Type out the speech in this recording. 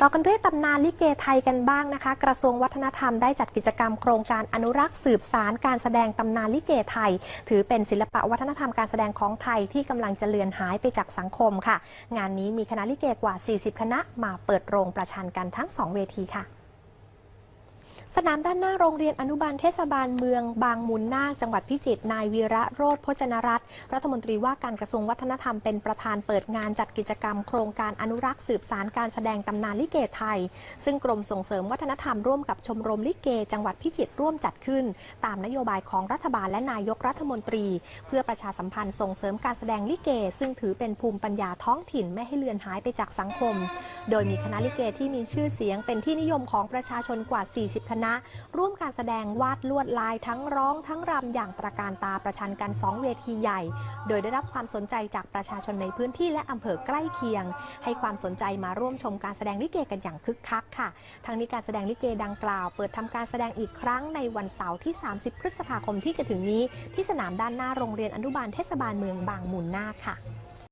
ต่อกันด้วยตำนานลิเกไทยกันบ้างนะคะ กระทรวงวัฒนธรรมได้จัดกิจกรรมโครงการอนุรักษ์สืบสารการแสดงตำนานลิเกไทย ถือเป็นศิลปะวัฒนธรรมการแสดงของไทยที่กำลังจะเลือนหายไปจากสังคมค่ะ งานนี้มีคณะลิเกกว่า 40 คณะมาเปิดโรงประชันกันทั้ง 2 เวทีค่ะ สนามด้านหน้าโรงเรียนอนุบาลเทศบาลเมืองบางมูลนาคจังหวัดพิจิตรนายวีระโรธพจนรัตน์รัฐมนตรีว่าการกระทรวงวัฒนธรรมเป็นประธานเปิดงานจัดกิจกรรมโครงการอนุรักษ์สืบสารการแสดงตำนานลิเกไทย ซึ่งกรมส่งเสริมวัฒนธรรมร่วมกับชมรมลิเก จังหวัดพิจิตรร่วมจัดขึ้น ตามนโยบายของรัฐบาลและนายกรัฐมนตรี เพื่อประชาสัมพันธ์ส่งเสริมการแสดงลิเก ซึ่งถือเป็นภูมิปัญญาท้องถิ่นไม่ให้เลือนหายไปจากสังคม โดยมีคณะลิเกที่มีชื่อเสียงเป็นที่นิยมของประชาชนกว่า 40 คณะร่วมการแสดงวาดลวดลายทั้งร้องทั้งรำอย่างตระการตาประชันกัน 2 เวทีใหญ่ โดยได้รับความสนใจจากประชาชนในพื้นที่และอำเภอใกล้เคียง ให้ความสนใจมาร่วมชมการแสดงลิเกกันอย่างคึกคักค่ะ ทั้งนี้การแสดงลิเกดังกล่าว เปิดทำการแสดงอีกครั้งในวันเสาร์ที่ 30 พฤษภาคมที่จะถึงนี้ ที่สนามด้านหน้าโรงเรียนอนุบาลเทศบาลเมืองบางมูลนาค่ะ